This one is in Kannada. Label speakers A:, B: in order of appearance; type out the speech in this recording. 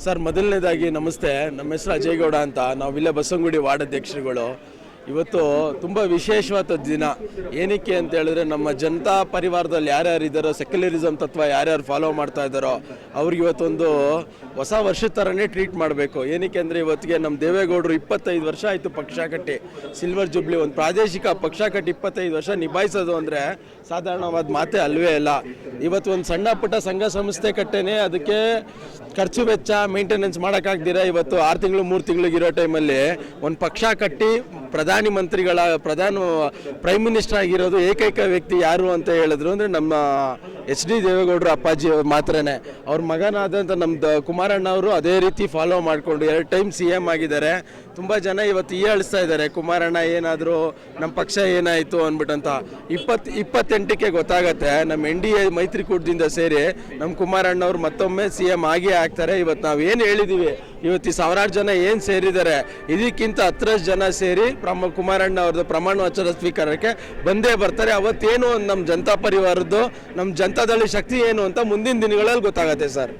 A: ಸರ್, ಮೊದಲನೇದಾಗಿ ನಮಸ್ತೆ. ನಮ್ಮ ಹೆಸರು ಅಜಯ್ ಗೌಡ ಅಂತ. ನಾವು ಇಲ್ಲೇ ಬಸವಂಗುಡಿ ವಾರ್ಡ್ ಅಧ್ಯಕ್ಷರುಗಳು ಇವತ್ತು ತುಂಬ ವಿಶೇಷವಾದ ದಿನ. ಏನಕ್ಕೆ ಅಂತ ಹೇಳಿದ್ರೆ, ನಮ್ಮ ಜನತಾ ಪರಿವಾರದಲ್ಲಿ ಯಾರ್ಯಾರು ಇದ್ದಾರೋ ಸೆಕ್ಯುಲರಿಸಮ್ ತತ್ವ ಯಾರ್ಯಾರು ಫಾಲೋ ಮಾಡ್ತಾ ಇದ್ದಾರೋ, ಅವ್ರಿಗೆ ಇವತ್ತೊಂದು ಹೊಸ ವರ್ಷದ ಥರನೇ ಟ್ರೀಟ್ ಮಾಡಬೇಕು. ಏನಕ್ಕೆ ಅಂದರೆ, ಇವತ್ತಿಗೆ ನಮ್ಮ ದೇವೇಗೌಡರು ಇಪ್ಪತ್ತೈದು ವರ್ಷ ಆಯಿತು ಪಕ್ಷ ಕಟ್ಟಿ. ಸಿಲ್ವರ್ ಜುಬ್ಲಿ ಒಂದು ಪ್ರಾದೇಶಿಕ ಪಕ್ಷ ಕಟ್ಟಿ ಇಪ್ಪತ್ತೈದು ವರ್ಷ ನಿಭಾಯಿಸೋದು ಅಂದರೆ ಸಾಧಾರಣವಾದ ಮಾತೇ ಅಲ್ವೇ ಅಲ್ಲ. ಇವತ್ತು ಒಂದು ಸಣ್ಣ ಪುಟ್ಟ ಸಂಘ ಸಂಸ್ಥೆ ಕಟ್ಟೇನೆ, ಅದಕ್ಕೆ ಖರ್ಚು ವೆಚ್ಚ ಮೇಂಟೆನೆನ್ಸ್ ಮಾಡೋಕ್ಕಾಗ್ದಿರ ಇವತ್ತು ಆರು ತಿಂಗಳು, ಮೂರು ತಿಂಗಳಿಗೆ ಇರೋ ಟೈಮಲ್ಲಿ ಒಂದು ಪಕ್ಷ ಕಟ್ಟಿ ಪ್ರಧಾನಿ ಮಂತ್ರಿಗಳ, ಪ್ರಧಾನ ಪ್ರೈಮ್ ಮಿನಿಸ್ಟರ್ ಆಗಿರೋದು ಏಕೈಕ ವ್ಯಕ್ತಿ ಯಾರು ಅಂತ ಹೇಳಿದ್ರು ಅಂದರೆ ನಮ್ಮ ಎಚ್ ಡಿ ದೇವೇಗೌಡರು ಅಪ್ಪಾಜಿ ಮಾತ್ರನೇ. ಅವ್ರ ಮಗನಾದಂಥ ನಮ್ಮದು ಕುಮಾರಣ್ಣ ಅವರು ಅದೇ ರೀತಿ ಫಾಲೋ ಮಾಡಿಕೊಂಡು ಎರಡು ಟೈಮ್ ಸಿ ಎಂ ಆಗಿದ್ದಾರೆ. ತುಂಬ ಜನ ಇವತ್ತು ಈ ಅಳಿಸ್ತಾ ಇದ್ದಾರೆ, ಕುಮಾರಣ್ಣ, ಏನಾದರೂ ನಮ್ಮ ಪಕ್ಷ ಏನಾಯಿತು? ಅಂದ್ಬಿಟ್ಟಂತ. ಇಪ್ಪತ್ತು, ಇಪ್ಪತ್ತೆಂಟಕ್ಕೆ ಗೊತ್ತಾಗತ್ತೆ ನಮ್ಮ ಎನ್ ಡಿ ಎ ಮೈತ್ರಿಕೂಟದಿಂದ ಸೇರಿ ನಮ್ಮ ಕುಮಾರಣ್ಣವ್ರು ಮತ್ತೊಮ್ಮೆ ಸಿ ಎಂ ಆಗೇ ಆಗ್ತಾರೆ. ಇವತ್ತು ನಾವು ಏನು ಹೇಳಿದ್ದೀವಿ ಇವತ್ತು ಈ ಸಾವಿರಾರು ಜನ ಏನು ಸೇರಿದ್ದಾರೆ? ಇದಕ್ಕಿಂತ ಹತ್ತರಷ್ಟು ಜನ ಸೇರಿ ಪ್ರಮ ಕುಮಾರಣ್ಣ ಅವ್ರದ್ದು ಪ್ರಮಾಣ ವಚನ ಸ್ವೀಕಾರಕ್ಕೆ ಬಂದೇ ಬರ್ತಾರೆ. ಅವತ್ತೇನು ನಮ್ಮ ಜನತಾ ಪರಿವಾರದ್ದು ನಮ್ಮ ಜನತಾದಳಿ ಶಕ್ತಿ ಏನು ಅಂತ ಮುಂದಿನ ದಿನಗಳಲ್ಲಿ ಗೊತ್ತಾಗತ್ತೆ ಸರ್.